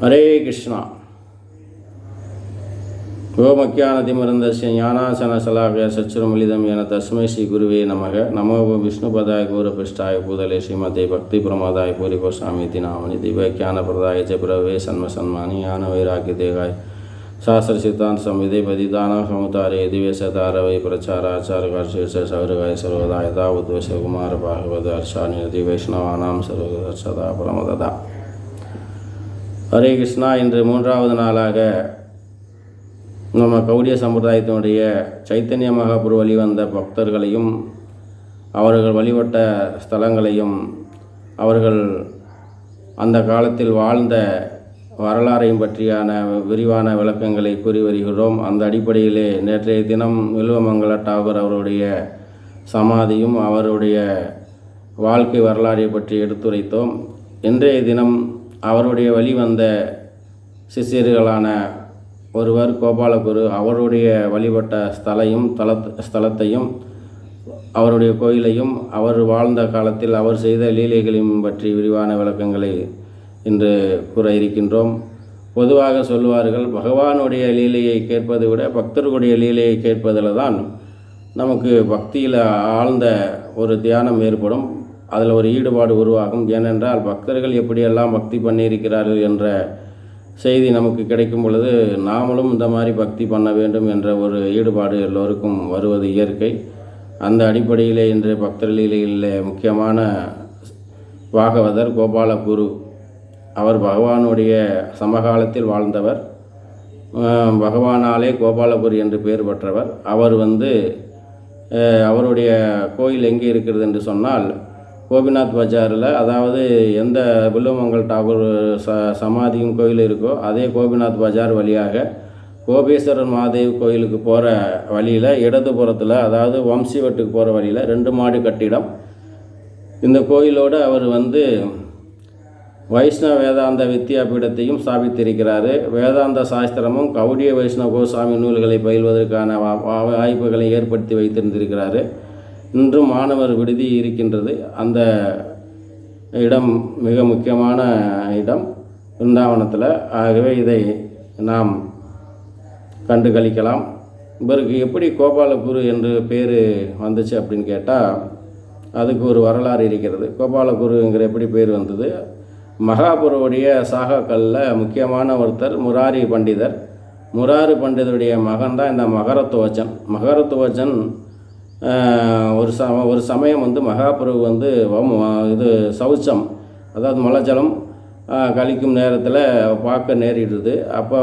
ಹರೇ ಕೃಷ್ಣ. ಗೋಮಖ್ಯಾನತಿಮರಂದಸ್ಯ ಜ್ಞಾನಾಸನ ಸಲಾಭ್ಯ ಸಚ್ಚುರಮಿಲಿದಂ ಯನ ತಸ್ಮೈ ಶ್ರೀ ಗುರುವೇ ನಮಗ ನಮೋ ವಿಷ್ಣುಪದಾಯ ಗೌರಪೃಷ್ಠಾಯ ಕೂದಲೆ ಶ್ರೀಮತೆ ಭಕ್ತಿ ಪ್ರಮಾದಾಯ ಪೂರಿ ಗೋಸ್ವಾಮೀತಿ ನಾಮನಿ ದಿವ್ಯಜ್ಞಾನಪ್ರದಾಯ ಚ ಪ್ರವೇ ಸನ್ಮ ಸನ್ಮಾನಿ ಜ್ಞಾನ ವೈರಾಗ್ಯ ದೇಗಾಯ ಶಾಸ್ತ್ರ ಸಿದ್ಧಾಂತ ಸಂವಿಧಿ ಬದಿದಾನ ಸಮುತಾರೆ ದಿವ್ಯ ಸತಾರವೈ ಪ್ರಚಾರಾಚಾರಕರ್ಷೇಷ ಸೌರಗಾಯ ಸರ್ವದಾಯತಾ ಉದ್ವೇಶ ಕುಮಾರ ಭಾಗವದ ಹರ್ಷಾನಿ ದಿವೈಷ್ಣವಾನಾಂ ಸರ್ವದ ಸದಾ ಪರಮದದಾ. ஹரே கிருஷ்ணா இன்று மூன்றாவது நாளாக நம்ம கௌடிய சம்பிரதாயத்தினுடைய சைத்தன்ய மகாபுரு வழிவந்த பக்தர்களையும் அவர்கள் வழிபட்ட ஸ்தலங்களையும் அவர்கள் அந்த காலத்தில் வாழ்ந்த வரலாறையும் பற்றியான விரிவான விளக்கங்களை கூறி வருகிறோம். அந்த அடிப்படையிலே நேற்றைய தினம் வில்வமங்கல டாகூர் அவருடைய சமாதியும் அவருடைய வாழ்க்கை வரலாறை பற்றி எடுத்துரைத்தோம். இன்றைய தினம் அவருடைய வழி வந்த சிஷியர்களான ஒருவர் கோபாலகுரு அவருடைய வழிபட்ட ஸ்தலையும் தலத் ஸ்தலத்தையும் அவருடைய கோயிலையும் அவர் வாழ்ந்த காலத்தில் அவர் செய்த லீலைகளையும் பற்றி விரிவான விளக்கங்களை இன்று கூற இருக்கின்றோம். பொதுவாக சொல்லுவார்கள் பகவானுடைய லீலையை கேட்பதை விட பக்தர்களுடைய லீலையை கேட்பதில் தான் நமக்கு பக்தியில் ஆழ்ந்த ஒரு தியானம் ஏற்படும். அதில் ஒரு ஈடுபாடு உருவாகும். ஏனென்றால் பக்தர்கள் எப்படியெல்லாம் பக்தி பண்ணியிருக்கிறார்கள் என்ற செய்தி நமக்கு கிடைக்கும் பொழுது நாமளும் இந்த மாதிரி பக்தி பண்ண வேண்டும் என்ற ஒரு ஈடுபாடு எல்லோருக்கும் வருவது இயற்கை. அந்த அடிப்படையிலே இன்றைய பக்தர் முக்கியமான பாகவதர் கோபாலகுரு அவர் பகவானுடைய சமகாலத்தில் வாழ்ந்தவர். பகவானாலே கோபாலபுரி என்று பெயர் பெற்றவர். அவர் வந்து அவருடைய கோயில் எங்கே இருக்கிறது என்று சொன்னால் கோபிநாத் பஜாரில் அதாவது எந்த வில்லுமங்கல் டாகூர் ச சமாதியும் கோயில் இருக்கோ அதே கோபிநாத் பஜார் வழியாக கோபேஸ்வரர் மாதேவ் கோயிலுக்கு போகிற வழியில் இடதுபுறத்தில் அதாவது வம்சி வட்டுக்கு போகிற வழியில் ரெண்டு மாடி கட்டிடம். இந்த கோயிலோடு அவர் வந்து வைஷ்ணவ வேதாந்த வித்யாபீடத்தையும் ஸ்தாபித்திருக்கிறாரு. வேதாந்த சாஸ்திரமும் கவுடிய வைஷ்ணவ கோசாமி நூல்களை பயில்வதற்கான வா- வா- வாய்ப்புகளை ஏற்படுத்தி வைத்திருந்திருக்கிறாரு. இன்றும் மாணவர் விடுதி இருக்கின்றது. அந்த இடம் மிக முக்கியமான இடம். பிருந்தாவனத்தில் ஆகவே இதை நாம் கண்டு கழிக்கலாம். இவருக்கு எப்படி கோபாலகுரு என்று பேர் வந்துச்சு அப்படின்னு கேட்டால் அதுக்கு ஒரு வரலாறு இருக்கிறது. கோபாலகுருங்கிற எப்படி பேர் வந்தது? மகாபுருவுடைய சாகாக்களில் முக்கியமான ஒருத்தர் முராரி பண்டிதர். முராரி பண்டிதருடைய மகன் தான் இந்த மகரத்துவச்சன் மகரத்துவச்சன் ஒரு ச ஒரு சமயம் வந்து மகாபிரபு வந்து வம்- இது சௌச்சம் அதாவது மலஜலம் கழிக்கும் நேரத்தில் பார்க்க நேரிடுது. அப்போ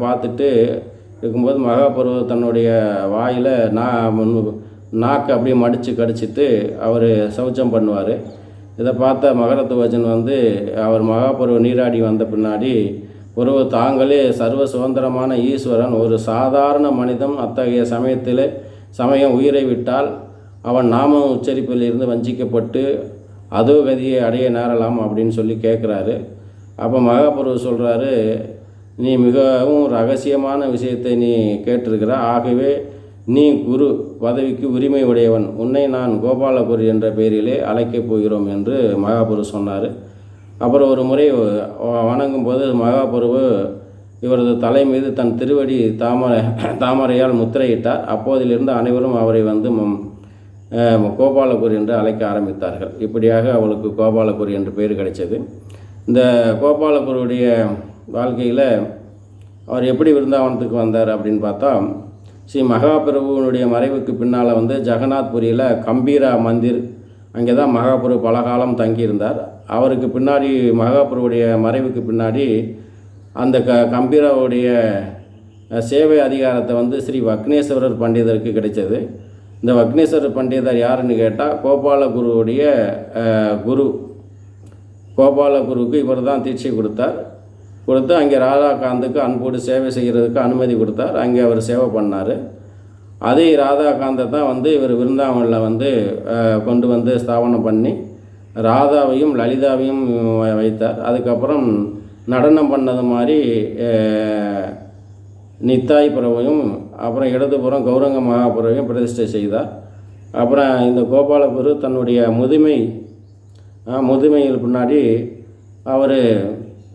பார்த்துட்டு இருக்கும்போது மகாபிரபு தன்னுடைய வாயில் நா நாக்கு அப்படியே மடித்து கடிச்சிட்டு அவர் சௌச்சம் பண்ணுவார். இதை பார்த்த மகரத்துவஜன் வந்து அவர் மகாபுரு நீராடி வந்த பின்னாடி ஒரு தாங்களே சர்வ சுதந்திரமான ஈஸ்வரன் ஒரு சாதாரண மனிதன் அத்தகைய சமயத்தில் சமயம் உயிரை விட்டால் அவன் நாம உச்சரிப்பில் இருந்து வஞ்சிக்கப்பட்டு அதோ கதியை அடைய நேரலாம் அப்படின்னு சொல்லி கேட்குறாரு. அப்போ மகாபுரு சொல்கிறாரு நீ மிகவும் ரகசியமான விஷயத்தை நீ கேட்டிருக்கிற. ஆகவே நீ குரு பதவிக்கு உரிமை உடையவன். உன்னை நான் கோபாலகுரு என்ற பெயரிலே அழைக்கப் போகிறோம் என்று மகாபுரு சொன்னார். அப்புறம் ஒரு முறை வ- வணங்கும் போது மகாபுருவு இவரது தலை மீது தன் திருவடி தாமரை தாமரையால் முத்திரையிட்டார். அப்போதிலிருந்து அனைவரும் அவரை வந்து மம்- கோபாலகுரு என்று அழைக்க ஆரம்பித்தார்கள். இப்படியாக அவளுக்கு கோபாலகுரு என்று பெயர் கிடைச்சது. இந்த கோபாலபுருடைய வாழ்க்கையில் அவர் எப்படி விருந்தாவனத்துக்கு வந்தார் அப்படின்னு பார்த்தா ஸ்ரீ மகாபிரபுவனுடைய மறைவுக்கு பின்னால் வந்து ஜெகநாத்புரியில் கம்பீரா மந்திர் அங்கே தான் மகாபிரபு பல காலம் தங்கியிருந்தார். அவருக்கு பின்னாடி மகாபிரபுடைய மறைவுக்கு பின்னாடி அந்த க கம்பீராவுடைய சேவை அதிகாரத்தை வந்து ஸ்ரீ வக்னேஸ்வரர் பண்டிதருக்கு கிடைச்சது. இந்த வக்னேஸ்வரர் பண்டிதர் யாருன்னு கேட்டால் கோபாலகுருவுடைய குரு. கோபாலகுருக்கு இவர் தான் தீட்சை கொடுத்தார். கொடுத்து அங்கே ராதாகாந்துக்கு அன்போடு சேவை செய்கிறதுக்கு அனுமதி கொடுத்தார். அங்கே அவர் சேவை பண்ணார். அதே ராதாகாந்தை தான் வந்து இவர் விருந்தாவனில் வந்து கொண்டு வந்து ஸ்தாபனம் பண்ணி ராதாவையும் லலிதாவையும் வைத்தார். அதுக்கப்புறம் நடனம் பண்ணது மாதிரி நித்தாய் புறவையும் அப்புறம் இடதுபுறம் கௌரங்க மகாபுரவையும் பிரதிஷ்டை செய்தார். அப்புறம் இந்த கோபாலகுரு தன்னுடைய முதுமை முதுமையில் பின்னாடி அவர்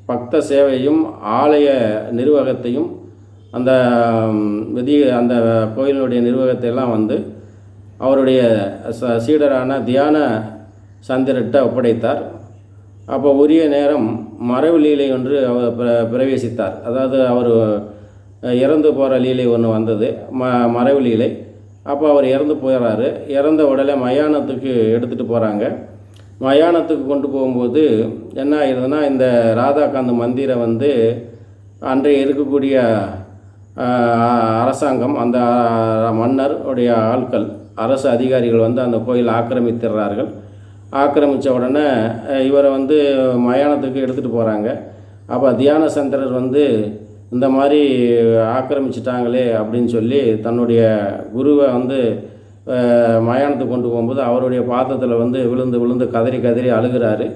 பக்த சேவையும் ஆலய நிர்வாகத்தையும் அந்த விதி அந்த கோயிலுடைய நிர்வாகத்தை எல்லாம் வந்து அவருடைய ச சீடரான தியான சந்திரிட்ட ஒப்படைத்தார். அப்போ உரிய நேரம் மறைவு லீலை ஒன்று அவர் பிர- பிரவேசித்தார். அதாவது அவர் இறந்து போகிற லீலை ஒன்று வந்தது ம மறைவு லீலை. அப்போ அவர் இறந்து போயிடுறாரு இறந்த உடனே மயானத்துக்கு எடுத்துகிட்டு போகிறாங்க மயானத்துக்கு கொண்டு போகும்போது என்ன ஆயிடுதுன்னா இந்த ராதாகாந்த் மந்திரம் வந்து அன்றைய இருக்கக்கூடிய அரசாங்கம் அந்த மன்னருடைய மன்னர் உடைய ஆட்கள் அரசு அதிகாரிகள் வந்து அந்த கோயில் ஆக்கிரமித்திடுறார்கள். ஆக்கிரமித்த உடனே இவரை வந்து மயானத்துக்கு எடுத்துகிட்டு போகிறாங்க அப்போ தியான சந்திரர் வந்து இந்த மாதிரி ஆக்கிரமிச்சிட்டாங்களே அப்படின்னு சொல்லி தன்னுடைய குருவை வந்து மயானத்துக்கு கொண்டு போகும்போது அவருடைய பாத்திரத்தில் வந்து விழுந்து விழுந்து கதறி கதறி அழுகிறாரு.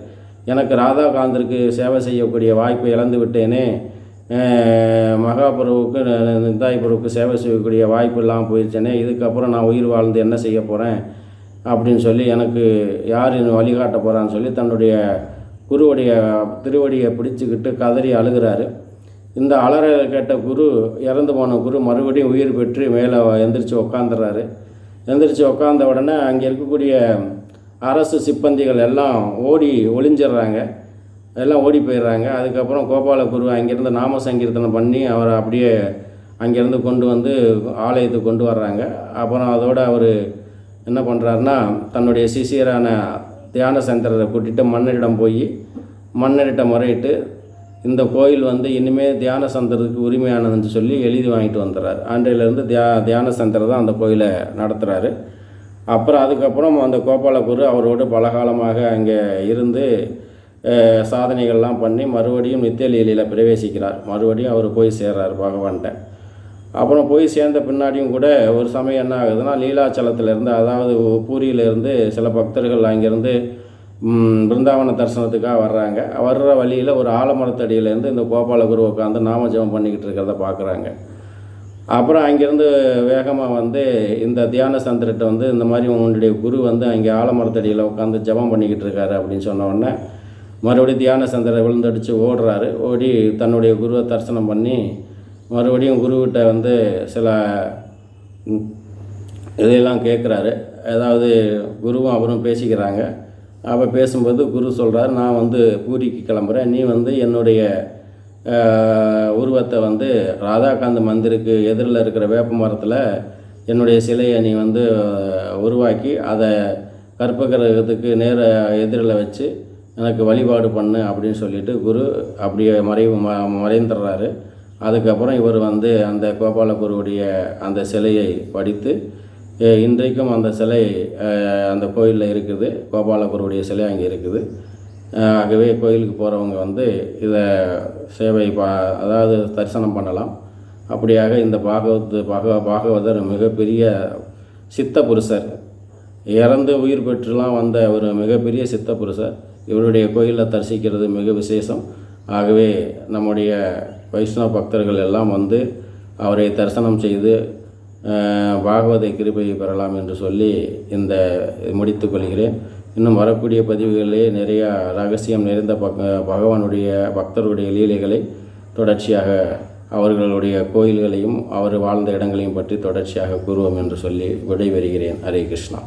எனக்கு ராதாகாந்திற்கு சேவை செய்யக்கூடிய வாய்ப்பை இழந்து விட்டேனே. மகாபுரவுக்கு மகாபுருவுக்கு சேவை செய்யக்கூடிய வாய்ப்பு இல்லாமல் போயிடுச்சேனே இதுக்கப்புறம் நான் உயிர் வாழ்ந்து என்ன செய்ய போகிறேன் அப்படின்னு சொல்லி எனக்கு யார் என்னை வழிகாட்ட போகிறான்னு சொல்லி தன்னுடைய குருவுடைய திருவடியை பிடிச்சிக்கிட்டு கதறி அழுகிறாரு. இந்த அலற கேட்ட குரு இறந்து போன குரு மறுபடியும் உயிர் பெற்று மேலே எந்திரிச்சு உக்காந்துறாரு. எந்திரிச்சு உக்காந்த உடனே அங்கே இருக்கக்கூடிய அரசு சிப்பந்திகள் எல்லாம் ஓடி ஒளிஞ்சிடுறாங்க. எல்லாம் ஓடி போயிடுறாங்க. அதுக்கப்புறம் கோபால குரு அங்கேருந்து நாம சங்கீர்த்தனம் பண்ணி அவரை அப்படியே அங்கேருந்து கொண்டு வந்து ஆலயத்துக்கு கொண்டு வர்றாங்க. அப்புறம் அதோட அவர் என்ன பண்ணுறாருன்னா தன்னுடைய சிஷியரான தியான சந்திரரை கூட்டிகிட்டு மன்னரிடம் போய் மன்னரிட்ட முறையிட்டு இந்த கோயில் வந்து இனிமேல் தியான சந்திரத்துக்கு உரிமையானதுன்னு சொல்லி எழுதி வாங்கிட்டு வந்துடுறாரு. அன்றையிலேருந்து தியா தியான சந்திரர் தான் அந்த கோயிலை நடத்துகிறாரு அப்புறம் அதுக்கப்புறம் அந்த கோபாலகுரு அவரோடு பலகாலமாக அங்கே இருந்து சாதனைகள்லாம் பண்ணி மறுபடியும் நித்திய லீலையில் பிரவேசிக்கிறார். மறுபடியும் அவர் போய் சேர்றார் பகவான்கிட்ட. அப்புறம் போய் சேர்ந்த பின்னாடியும் கூட ஒரு சமயம் என்ன ஆகுதுன்னா லீலாச்சலத்திலேருந்து அதாவது பூரியிலேருந்து சில பக்தர்கள் அங்கேருந்து பிருந்தாவன தரிசனத்துக்காக வர்றாங்க. வர்ற வழியில் ஒரு ஆலமரத்தடியிலேருந்து இந்த கோபாலகுரு உட்காந்து நாம ஜெபம் பண்ணிக்கிட்டு இருக்கிறத பார்க்குறாங்க அப்புறம் அங்கேருந்து வேகமாக வந்து இந்த தியான சந்திரட்ட வந்து இந்த மாதிரி உங்களுடைய குரு வந்து அங்கே ஆலமரத்தடியில் உட்காந்து ஜெபம் பண்ணிக்கிட்டு இருக்காரு அப்படின்னு சொன்ன உடனே மறுபடியும் தியான சந்திரர் விழுந்தடிச்சு ஓடுறாரு. ஓடி தன்னுடைய குருவை தரிசனம் பண்ணி மறுபடியும் குருக்கிட்ட வந்து சில இதையெல்லாம் கேட்குறாரு. அதாவது குருவும் அவரும் பேசிக்கிறாங்க. அப்போ பேசும்போது குரு சொல்கிறார் நான் வந்து பூரிக்கு கிளம்புறேன். நீ வந்து என்னுடைய உருவத்தை வந்து ராதாகாந்த் மந்திருக்கு எதிரில் இருக்கிற வேப்ப மரத்தில் என்னுடைய சிலையை நீ வந்து உருவாக்கி அதை கற்பகிரகத்துக்கு நேர எதிரில் வச்சு எனக்கு வழிபாடு பண்ணு அப்படின்னு சொல்லிட்டு குரு அப்படியே மறைவு ம மறைந்துடுறாரு. அதுக்கப்புறம் இவர் வந்து அந்த கோபாலகுருவுடைய அந்த சிலையை வடித்து இன்றைக்கும் அந்த சிலை அந்த கோயிலில் இருக்குது. கோபாலகுருவுடைய சிலை அங்கே இருக்குது. ஆகவே கோயிலுக்கு போகிறவங்க வந்து இதை சேவை பா அதாவது தரிசனம் பண்ணலாம். அப்படியாக இந்த பாகவத் பாக பாகவதர் மிகப்பெரிய சித்த புருஷர் இறந்து உயிர் பெற்றுலாம் வந்த ஒரு மிகப்பெரிய சித்த புருஷர் இவருடைய கோயிலில் தரிசிக்கிறது மிக விசேஷம். ஆகவே நம்முடைய வைஷ்ணவ பக்தர்கள் எல்லாம் வந்து அவரை தரிசனம் செய்து பாகவத பாகவதை கிருபையை பெறலாம் என்று சொல்லி இந்த முடித்து கொள்கிறேன். இன்னும் வரக்கூடிய பதிவுகளிலே நிறையா ரகசியம் நிறைந்த பக் பகவானுடைய பக்தருடைய லீலைகளை தொடர்ச்சியாக அவர்களுடைய கோயில்களையும் அவர் வாழ்ந்த இடங்களையும் பற்றி தொடர்ச்சியாக கூறுவோம் என்று சொல்லி விடைபெறுகிறேன். ஹரே கிருஷ்ணா.